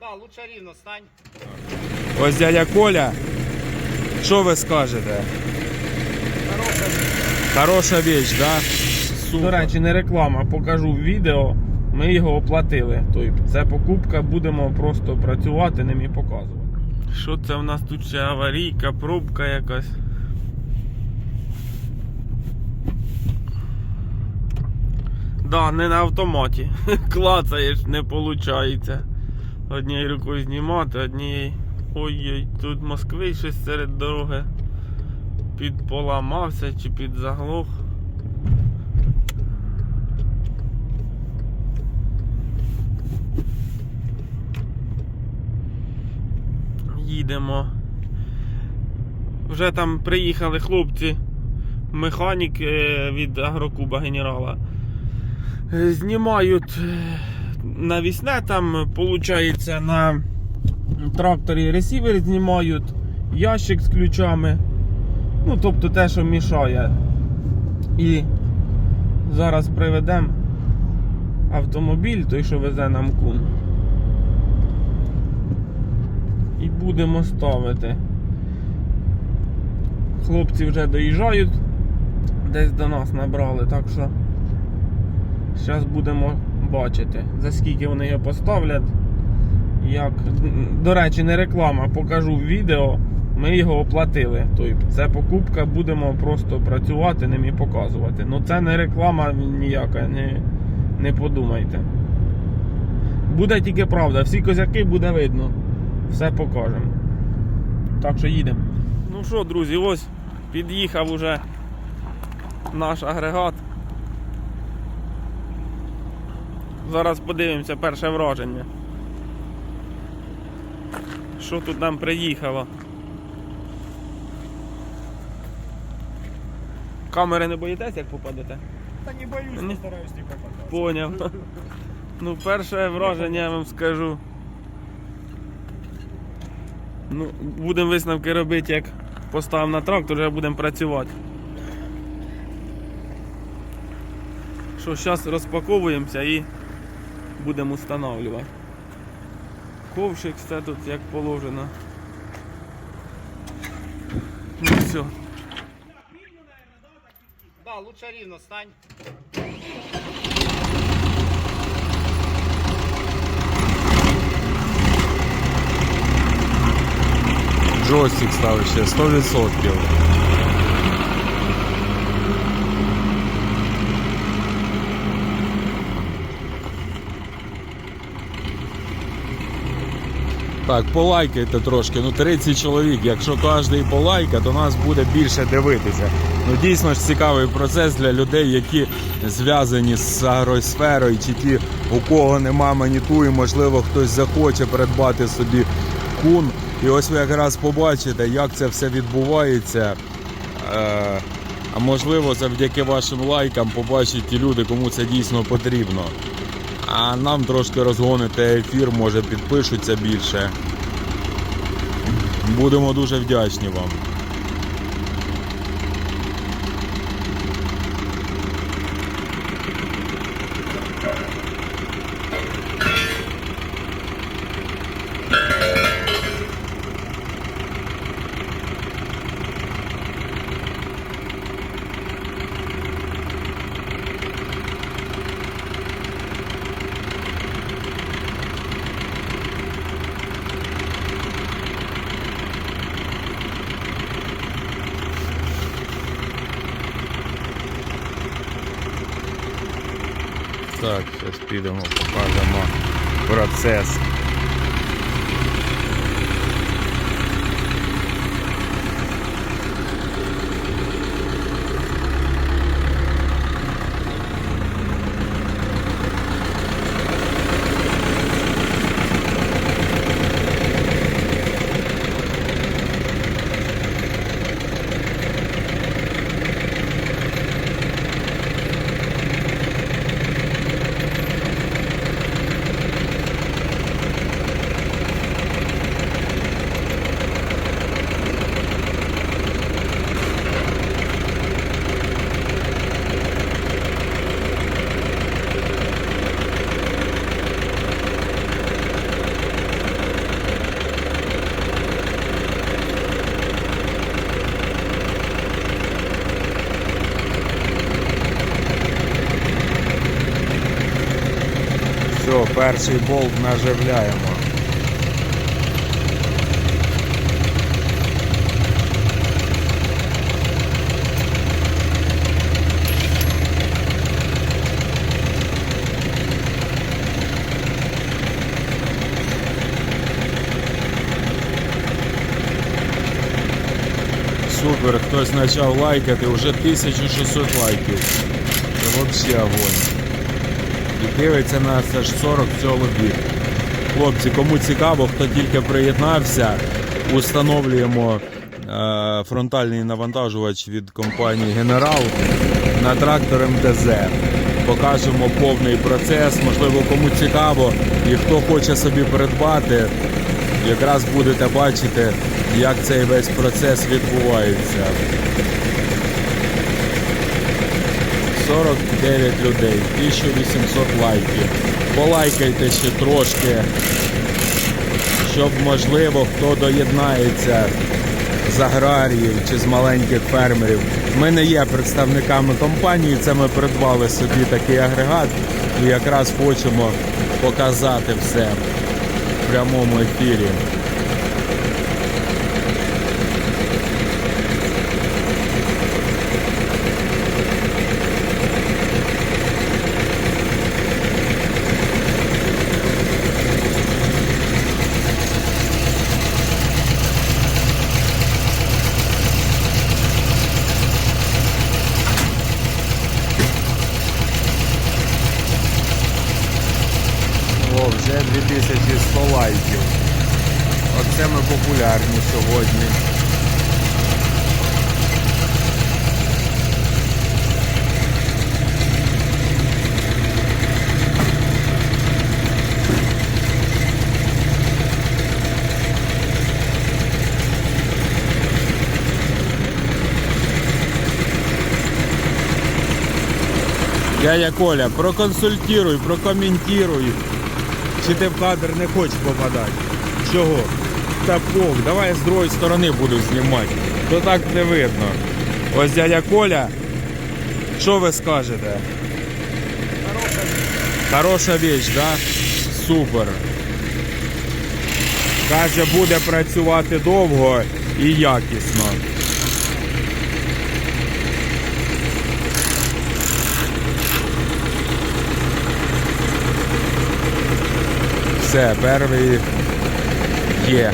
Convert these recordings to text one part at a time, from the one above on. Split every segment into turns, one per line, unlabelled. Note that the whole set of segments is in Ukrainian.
Да, лучше рівно стань.
Ось дядя Коля. Що ви скажете? Хороша віч, да? До речі, не реклама, покажу відео. Ми його оплатили. Тобто це покупка, будемо просто працювати ним і показувати. Що це в нас тут ще аварійка, пробка якась. Да, не на автоматі. Клацаєш, не виходить. Однією рукою знімати, однією. Ой-ой, тут москвич щось серед дороги підполамався чи підзаглох. Їдемо. Вже там приїхали хлопці, механік е, від Агрокуба генерала. Знімають е, навісне там, виходить, на тракторі ресівер знімають, ящик з ключами. Ну, тобто те, що мішає. І зараз приведемо автомобіль, той, що везе нам кун. І будемо ставити. Хлопці вже доїжджають, десь до нас набрали, так що зараз будемо бачити, за скільки вони його поставлять. Як, до речі, не реклама, покажу відео. Ми його оплатили. Тобто це покупка, будемо просто працювати ним і показувати. Ну це не реклама ніяка, не, не подумайте. Буде тільки правда, всі козяки буде видно. Все покажемо. Так що їдемо. Ну що, друзі, ось під'їхав уже наш агрегат. Зараз подивимося перше враження. Що тут нам приїхало? Камери не боїтесь, як попадете?
Та не боюсь,
Ні.
стараюсь не попадати.
Поняв. Ну, перше враження я вам скажу. Ну, будемо висновки робити, як поставимо на трактор, вже будемо працювати. Що, зараз розпаковуємося і будемо встановлювати. Ковшик, все тут як положено. Ну все.
Да, лучше рівно стань.
Джойстик ставить ще 100%. Так, полайкайте трошки, ну 30 чоловік. Якщо кожен полайка, то нас буде більше дивитися. Ну дійсно ж цікавий процес для людей, які зв'язані з агросферою, чи ті, у кого нема маніту, і можливо хтось захоче придбати собі кун. І ось ви якраз побачите, як це все відбувається. Е, А можливо, завдяки вашим лайкам побачать ті люди, кому це дійсно потрібно. А нам трошки розгоните ефір, може підпишуться більше. Будемо дуже вдячні вам. Так, зараз підемо, покажемо процес.
Перший болт наживляємо. Супер, хтось почав лайкати, вже 1600 лайків. Це взагалі огонь. І дивиться нас аж 40 чоловік. Хлопці, кому цікаво, хто тільки приєднався, установлюємо е, фронтальний навантажувач від компанії Генерал на трактор МТЗ. Покажемо повний процес. Можливо, кому цікаво і хто хоче собі придбати, якраз будете бачити, як цей весь процес відбувається. 49 людей, 1800 лайків. Полайкайте ще трошки, щоб можливо хто доєднається з аграріїв чи з маленьких фермерів. Ми не є представниками компанії, це ми придбали собі такий агрегат і якраз хочемо показати все в прямому ефірі. О, вже 2100 лайків. Оце ми популярні сьогодні. Дядя Коля, проконсультируй, прокоментируй. Чи ти в кадр не хочеш попадати? Чого? Та давай з другої сторони буду знімати. То так не видно. Ось дядя Коля. Що ви скажете? Хороша віч, да? Супер. Каже, буде працювати довго і якісно. Все, перший є.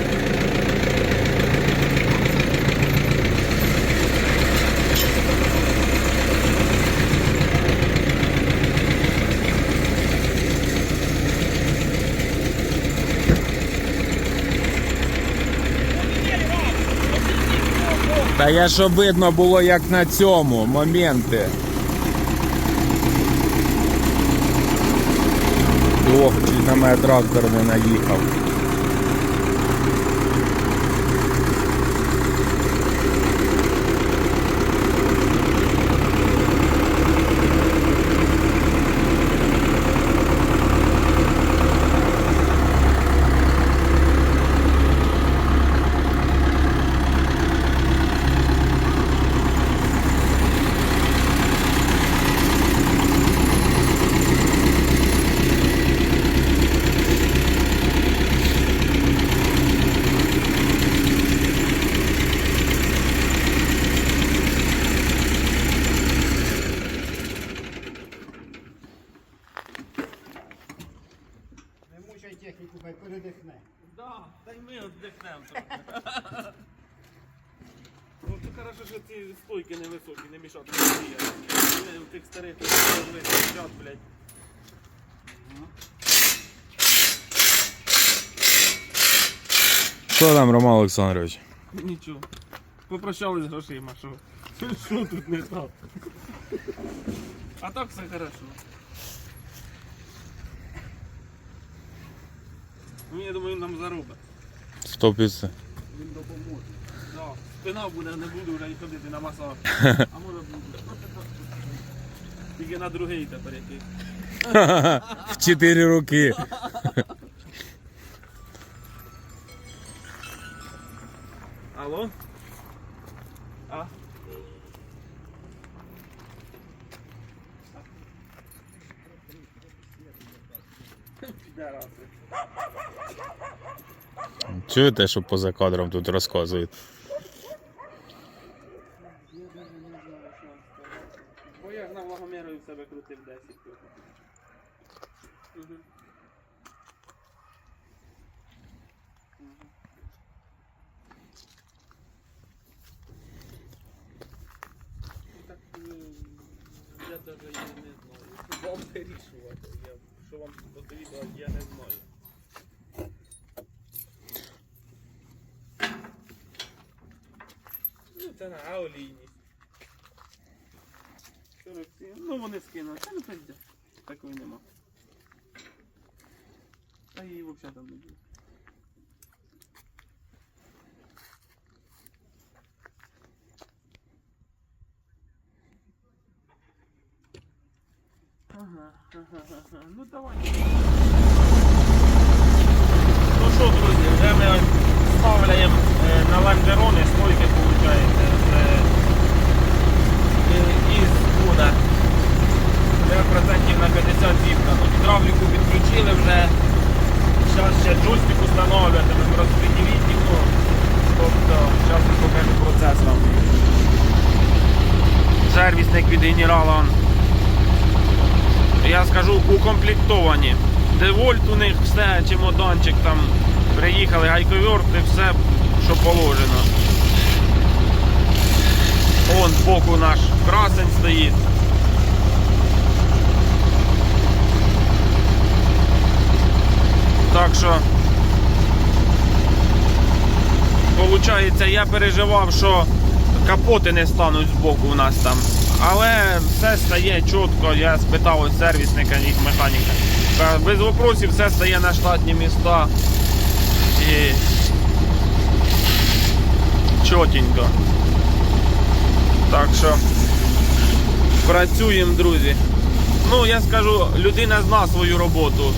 Та я щоб видно було, як на цьому моменти. Ох, чи на мене трактор не наїхав.
Передихне.
Да, та й ми віддихнемо трохи. Ну це хорошо, що ці стойки невисокі, не мішати. У тих старих лежать, блядь.
Що там, Роман Олександрович?
Нічого. Попрощались з грошима, що? Що тут не так? А так все хорошо. Ну, я думаю, він нам заробить.
Стопиться.
Він допоможе.
Да. Спина буде, не буду вже ходити на масаж. А може буде. Тільки на другий тепер який.
В чотири руки.
Алло? А? підараси.
Чуєте, що поза кадром тут розказують?
Бо я ж на влагоміру в себе крутив 10 трохи. Угу. Так, е, я і не знаю. Вам вирішувати. Що вам потрібно, я не знаю. Ну, це на аолійні. 47. Ну вони скинули. Та не пизде. Такої нема. Та її взагалі там не буде. Ага, ага, ага. Ну давай. Ну що, друзі, вже ми ось ставляємо е, На ланжерони стойки, виходить, з, е, із куда. 9% на 50 зібрано. Гідравліку підключили вже. Зараз ще джойстик встановлюватимемо розподілітнику. Тобто, зараз я покажу процес вам. Сервісник від генерала. Я скажу, укомплектовані. Девольт у них все, чемоданчик там. Приїхали, гайковерти, все, що положено. Вон збоку наш красень стоїть. Так що, Получається, я переживав, що капоти не стануть збоку у нас там. Але все стає чітко, я спитав сервісника, їх механіка. Без вопросів все стає на штатні міста. І чотенько. Так що працюємо, друзі. Ну, я скажу, людина зна свою роботу.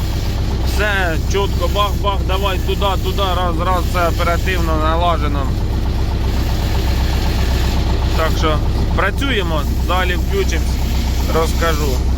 Все чітко, бах-бах, давай туди, туди, раз, раз, все оперативно налажено. Так що працюємо, далі включимось, розкажу.